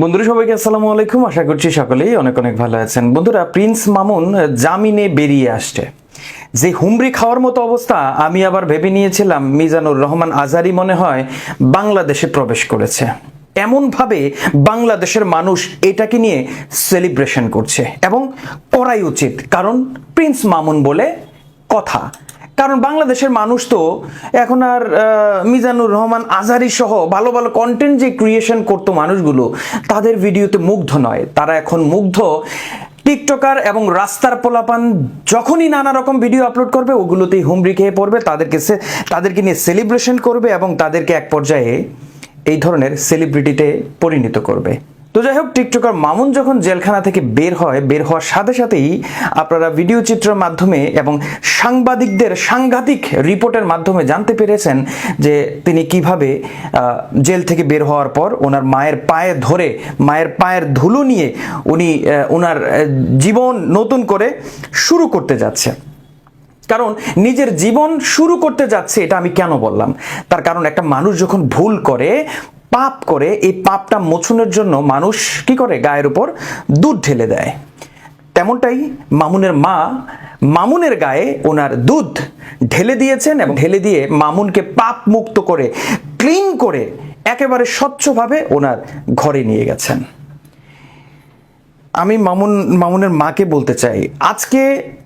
বন্ধুরা, সবাইকে আসসালামু আলাইকুম। আশা করছি সকলেই অনেক অনেক ভালো আছেন। বন্ধুরা, প্রিন্স মামুন জামিনে বেরিয়ে আসছে। যে হুমড়ি খাওয়ার মতো অবস্থা আমি আবার ভেবে নিয়েছিলাম, মিজানুর রহমান আজারি মনে হয় বাংলাদেশে প্রবেশ করেছে। এমনভাবে বাংলাদেশের মানুষ এটাকে নিয়ে সেলিব্রেশন করছে এবং করাই উচিত, কারণ প্রিন্স মামুন বলে কথা। কারণ বাংলাদেশের মানুষ তো এখন আর মিজানুর রহমান আজারি সহ ভালো ভালো কন্টেন্ট যে ক্রিয়েশন করতো মানুষগুলো, তাদের ভিডিওতে মুগ্ধ নয়। তারা এখন মুগ্ধ। টিকটকার এবং রাস্তার পোলাপান যখনই নানা রকম ভিডিও আপলোড করবে, ওগুলোতেই হুমড়ি খেয়ে পড়বে, তাদেরকে তাদেরকে নিয়ে সেলিব্রেশন করবে এবং তাদেরকে এক পর্যায়ে এই ধরনের সেলিব্রিটিতে পরিণত করবে। তো যাই হোক, টিকটকার মামুন যখন জেলখানা থেকে বের হয়, বের হওয়ার সাথে সাথেই আপনারা ভিডিও চিত্রের মাধ্যমে এবং সাংবাদিকদের সাংঘাতিক রিপোর্টের মাধ্যমে জানতে পেরেছেন যে তিনি কীভাবে জেল থেকে বের হওয়ার পর ওনার মায়ের পায়ে ধরে, মায়ের পায়ের ধুলো নিয়ে উনি ওনার জীবন নতুন করে শুরু করতে যাচ্ছে। কারণ নিজের জীবন শুরু করতে যাচ্ছে এটা আমি কেন বললাম? তার কারণ একটা মানুষ যখন ভুল করে পাপ করে, এই পাপটা মোছনের জন্য মানুষ কি করে? গায়ের উপর দুধ ঢেলে দেয়। তেমনটাই মামুনের মা মামুনের গায়ে ওনার দুধ ঢেলে দিয়েছেন এবং ঢেলে দিয়ে মামুনকে পাপ মুক্ত করে, ক্লিন করে একেবারে স্বচ্ছভাবে ওনার ঘরে নিয়ে গেছেন। আমি মামুন, মামুনের মাকে বলতে চাই। আজকে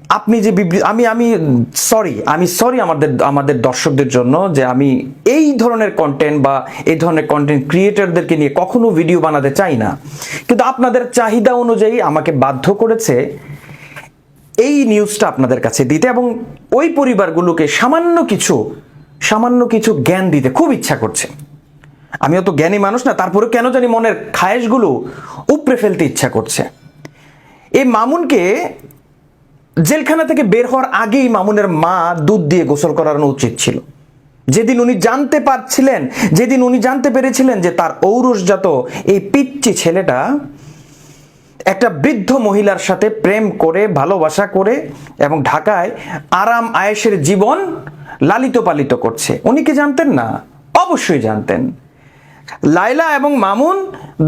আপনি যে আমি আমি সরি আমি সরি আমাদের আমাদের দর্শকদের জন্য যে আমি এই ধরনের কন্টেন্ট বা এই ধরনের কন্টেন্ট ক্রিয়েটরদেরকে নিয়ে কখনো ভিডিও বানাতে চাই না। কিন্তু আপনাদের চাহিদা অনুযায়ী আমাকে বাধ্য করেছে এই নিউজটা আপনাদের কাছে দিতে এবং ওই পরিবারগুলোকে সামান্য কিছু সামান্য কিছু জ্ঞান দিতে খুব ইচ্ছা করছে। আমিও তো জ্ঞানী মানুষ না তারপরে কেন জানি মনের খায়েশগুলো উপড়ে ফেলতে ইচ্ছা করছে। এই মামুনকে জেলখানা থেকে বের হওয়ার আগেই মামুনের মা দুধ দিয়ে গোসল করানো উচিত ছিল। যেদিন উনি জানতে পারছিলেন, যেদিন উনি জানতে পেরেছিলেন যে তার ঔরসজাত এই পিচ্চি ছেলেটা একটা বৃদ্ধ মহিলার সাথে প্রেম করে, ভালোবাসা করে এবং ঢাকায় আরাম আয়েসের জীবন লালিত পালিত করছে। উনি কি জানতেন না? অবশ্যই জানতেন। লাইলা এবং মামুন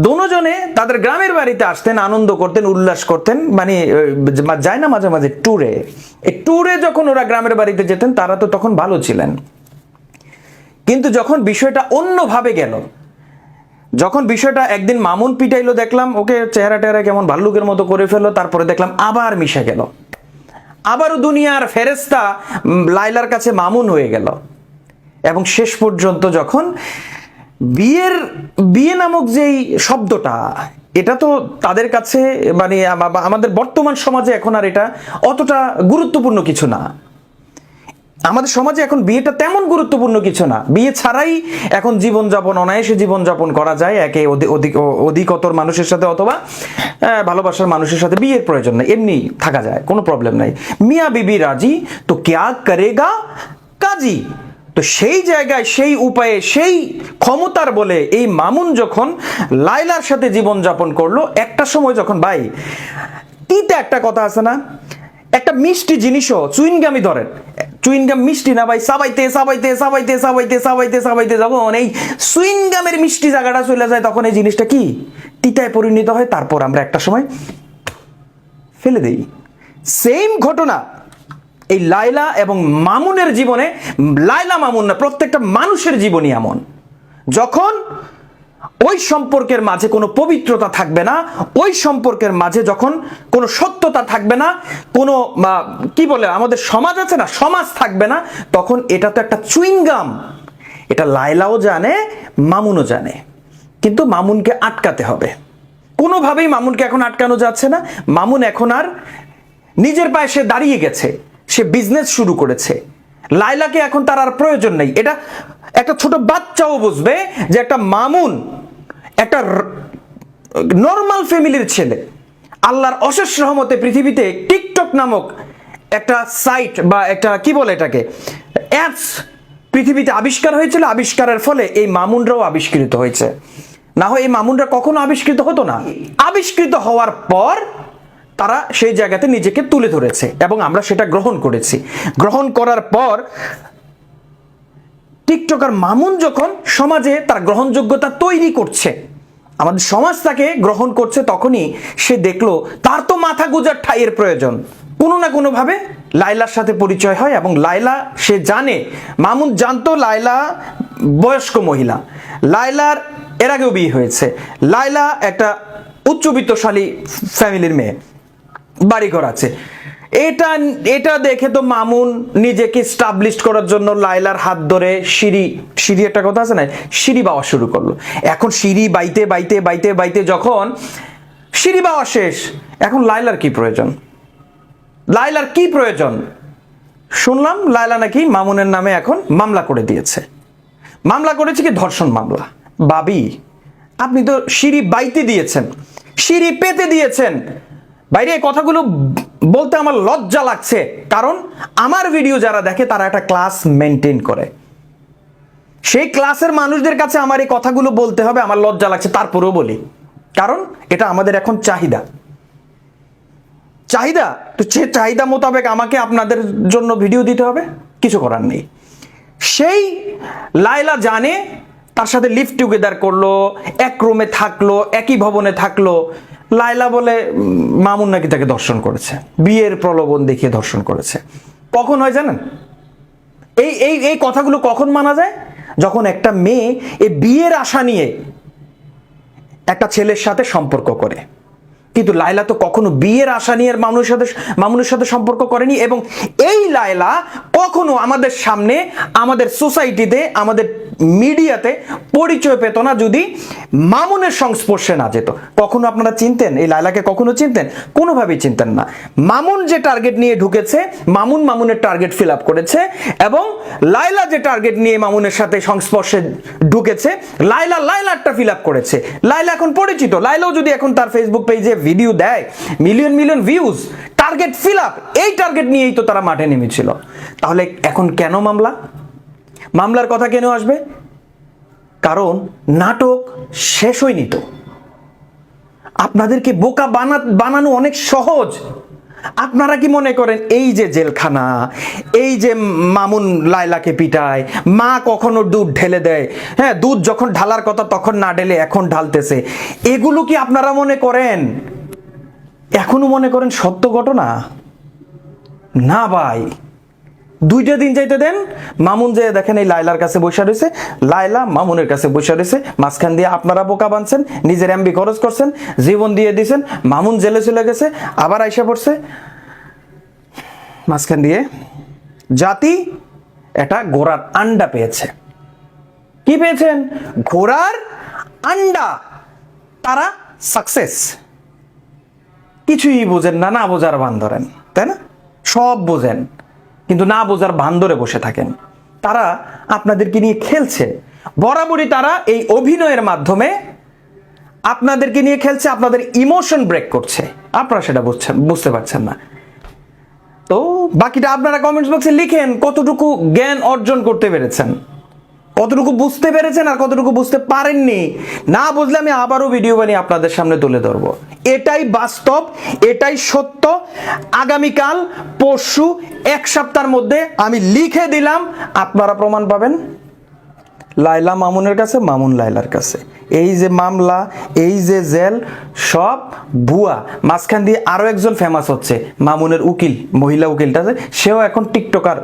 দুজনে তাদের গ্রামের বাড়িতে আসতেন, আনন্দ করতেন, উল্লাস করতেন। মানে যায় না মাঝে মাঝে ট্যুরে এই ট্যুরে যখন ওরা গ্রামের বাড়িতে যেতেন, তারা তো তখন ভালো ছিলেন। কিন্তু যখন বিষয়টা অন্যভাবে গেল, যখন বিষয়টা একদিন মামুন পিটাইলো, দেখলাম ওকে চেহারা টেহারা কেমন ভাল্লুকের মতো করে ফেলল, তারপরে দেখলাম আবার মিশে গেল। আবারও দুনিয়ার ফেরেস্তা লাইলার কাছে মামুন হয়ে গেল। এবং শেষ পর্যন্ত যখন বিয়ের, বিয়ে নামক যেই শব্দটা, এটা তো তাদের কাছে মানে আমাদের বর্তমান সমাজে এখন আর এটা অতটা গুরুত্বপূর্ণ কিছু না। আমাদের সমাজে এখন বিয়েটা তেমন গুরুত্বপূর্ণ কিছু না। বিয়ে ছাড়াই এখন জীবনযাপন, অনায়াসে জীবনযাপন করা যায়, একে অধি- অধিক, অধিকতর মানুষের সাথে অথবা ভালোবাসার মানুষের সাথে বিয়ের প্রয়োজন নেই এমনি থাকা যায়, কোনো প্রবলেম নাই। মিয়া বিবি রাজি, তো কেয়া করেগা? কাজী। তো সেই জায়গায়, সেই উপায়ে, সেই ক্ষমতার বলে এই মামুন যখন লাইলার সাথে জীবনযাপন করল, একটা সময় যখন, ভাই, তিতে একটা কথা আছে না? একটা মিষ্টি জিনিসও, চুইনগামি ধরেন। চুইনগাম মিষ্টি না, ভাই, সাবাইতে সাবাইতে সাবাইতে সাবাইতে সাবাইতে সাবাইতে যখন এই সুইনগামের মিষ্টি জায়গাটা চলে যায়, তখন এই জিনিসটা কি? তিতায় পরিণত হয়। তারপর আমরা একটা সময় ফেলে দেই। সেম ঘটনা এই লাইলা এবং মামুনের জীবনে লাইলা মামুন না, প্রত্যেকটা মানুষের জীবনই এমন। যখন ওই সম্পর্কের মাঝে কোনো পবিত্রতা থাকবে না, ওই সম্পর্কের মাঝে যখন কোনো সত্যতা থাকবে না, কোনো কি বলে, আমাদের সমাজ আছে না, সমাজ থাকবে না, তখন এটা তো একটা চুইংগাম। এটা লাইলাও জানে, মামুনও জানে। কিন্তু মামুনকে আটকাতে হবে। কোনোভাবেই মামুনকে এখন আটকানো যাচ্ছে না। মামুন এখন আর নিজের পায়ে সে দাঁড়িয়ে গেছে। সে বিজনেস শুরু করেছে। লাইলাকে এখন তার আর প্রয়োজন নেই। এটা একটা ছোট বাচ্চাও বুঝবে যে একটা মামুন, একটা নর্মাল ফ্যামিলির ছেলে। আল্লাহর অশেষ রহমতে পৃথিবীতে টিকটক নামক একটা সাইট বা একটা, কি বলে এটাকে? অ্যাপস পৃথিবীতে আবিষ্কার হয়েছিল। আবিষ্কারের ফলে এই মামুনরাও আবিষ্কৃত হয়েছে। না হয় এই মামুনরা কখনো আবিষ্কৃত হতো না। আবিষ্কৃত হওয়ার পর তারা সেই জায়গাতে নিজেকে তুলে ধরেছে এবং আমরা সেটা গ্রহণ করেছি। গ্রহণ করার পর টিকটকার মামুন যখন সমাজে তার গ্রহণযোগ্যতা তৈরি করছে, আমাদের সমাজ তাকে গ্রহণ করছে তখনই সে দেখল, তার তো মাথা গুজার ঠাইয়ের প্রয়োজন। কোনো না কোনোভাবে লাইলার সাথে পরিচয় হয় এবং লাইলা সে জানে, মামুন জানতো লাইলা বয়স্ক মহিলা। লাইলার এর আগেও বিয়ে হয়েছে। লাইলা একটা উচ্চবিত্তশালী ফ্যামিলির মেয়ে। বাড়িঘর আছে। এটা এটা দেখে তো মামুন নিজেকে স্টাবলিশ করার জন্য লাইলার হাত ধরে সিঁড়ি সিঁড়ি একটা কথা আছে না? সিঁড়ি বাওয়া শুরু করল। এখন সিঁড়ি বাইতে বাইতে বাইতে বাইতে যখন সিঁড়ি বাওয়া শেষ, এখন লাইলার কি প্রয়োজন? লাইলার কি প্রয়োজন? শুনলাম লাইলা নাকি মামুনের নামে এখন মামলা করে দিয়েছে। মামলা করেছে কি? ধর্ষণ মামলা। বাবি, আপনি তো সিঁড়ি বাইতে দিয়েছেন। সিঁড়ি পেতে দিয়েছেন। বাইরে এই কথাগুলো বলতে আমার লজ্জা লাগছে। কারণ আমার ভিডিও যারা দেখে, তারা একটা ক্লাস মেনটেন করে। সেই ক্লাসের মানুষদের কাছে আমার এই কথাগুলো বলতে হবে, আমার লজ্জা লাগছে, তারপরেও বলি। কারণ এটা আমাদের এখন চাহিদা। চাহিদা? তো সে চাহিদা মোতাবেক আমাকে আপনাদের জন্য ভিডিও দিতে হবে, কিছু করার নেই। সেই লাইলা জানে, তার সাথে লিভ টুগেদার করল, এক রুমে থাকল, একই ভবনে থাকল। লাইলা বলে মামুন নাকি তাকে ধর্ষণ করেছে, বিয়ের প্রলোভন দেখিয়ে ধর্ষণ করেছে। কখন হয় জানেন? এই এই এই কথাগুলো কখন মানা যায়? যখন একটা মেয়ে এ বিয়ের আশা নিয়ে একটা ছেলের সাথে সম্পর্ক করে। কিন্তু লাইলা তো কখনো বিয়ের আশা নিয়ে মামুনের সাথে মামুনের সাথে সম্পর্ক করেনি এবং এই লাইলা কখনো আমাদের সামনে, আমাদের সোসাইটিতে, আমাদের মিডিয়াতে পরিচয় পেত না যদি মামুনের সংস্পর্শে না যেত। কখনো আপনারা চিনতেন? এই লাইলাকে কখনো চিনতেন? কোনোভাবেই চিনতেন না। মামুন যে টার্গেট নিয়ে ঢুকেছে, মামুন মামুনের টার্গেট ফিল আপ করেছে এবং লাইলা যে টার্গেট নিয়ে মামুনের সাথে সংস্পর্শে ঢুকেছে লাইলা লাইলারটা ফিল আপ করেছে। লাইলা এখন পরিচিত। লাইলাও যদি এখন তার ফেসবুক পেজে ভিডিও দেয় million million views target fill up এই টার্গেট নিয়েই তো তারা মাঠে নেমেছিল। তাহলে এখন কেন মামলা? মামলার কথা কেন আসবে? কারণ নাটক শেষ হয়নি তো। আপনাদেরকে বোকা বানা, বানানো অনেক সহজ। আপনারা কি মনে করেন, এই যে জেলখানা, এই যে মামুন লাইলাকে পিটায়, মা কখনো দুধ ঢেলে দেয় হ্যাঁ দুধ যখন ঢালার কথা তখন না ঢেলে এখন ঢালতেছে, এগুলো কি আপনারা মনে করেন? এখনও মনে করেন সত্য ঘটনা? না ভাই। দুইটা দিন যাইতে দেন, মামুন যে দেখেন এই লাইলার কাছে বসে রয়েছে লাইলা মামুনের কাছে বসে রয়েছে, মাঝখান দিয়ে আপনারা বোকা বানছেন, নিজের এমবি খরচ করছেন, জীবন দিয়ে দিছেন, মামুন জেলে চলে গেছে, আবার আইসা পড়ছে। মাঝখান দিয়ে, জাতি এটা ঘোড়ার আন্ডা পেয়েছে। কি পেয়েছেন? ঘোড়ার আন্ডা। তারা সাকসেস কিছুই বোঝেন না না বোঝার ভান ধরেন, তাই না? সব বোঝেন, কিন্তু না বোঝার ভান ধরে বসে থাকেন। তারা আপনাদেরকে নিয়ে খেলছে। বরাবরই তারা এই অভিনয়ের মাধ্যমে আপনাদেরকে নিয়ে খেলছে, আপনাদের ইমোশন ব্রেক করছে। আপনারা সেটা বুঝছেন, বুঝতে পারছেন না। তো বাকিটা আপনারা কমেন্টস বক্সে লিখেন কতটুকু জ্ঞান অর্জন করতে পেরেছেন। কতটুকু বুঝতে পেরেছেন আর কতটুকু বুঝতে পারেননি? না বুঝলে আমি আবারও ভিডিও বানিয়ে আপনাদের সামনে তুলে ধরবো। এটাই বাস্তব, এটাই সত্য। আগামীকাল, পরশু, এক সপ্তাহের মধ্যে আমি লিখে দিলাম। আপনারা প্রমাণ পাবেন। লাইলা মামুনের কাছে, মামুন লাইলার কাছে। এই যে মামলা, এই যে জেল, সব ভুয়া। মাঝখান দিয়ে আরও একজন ফেমাস হচ্ছে, মামুনের উকিল, মহিলা উকিলটা সেও এখন টিকটকার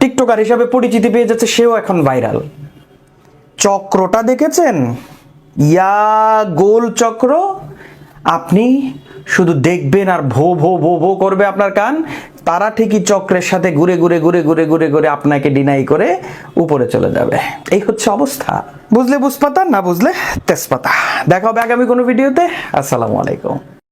টিকটকার হিসাবে পরিচিতি পেয়ে যাচ্ছে, সেও এখন ভাইরাল। চক্রটা দেখেছেন? ইয়া গোল চক্র। আপনি শুধু দেখবেন আর ভো ভো ভো ভো করবে আপনার কান। তারা ঠিকই চক্রের সাথে ঘুরে ঘুরে ঘুরে ঘুরে ঘুরে ঘুরে আপনাকে ডিনাই করে উপরে চলে যাবে। এই হচ্ছে অবস্থা। বুঝলে বুঝপাতা, না বুঝলে তেজপাতা। দেখা হবে আগামী কোনো ভিডিওতে আসসালামু আলাইকুম।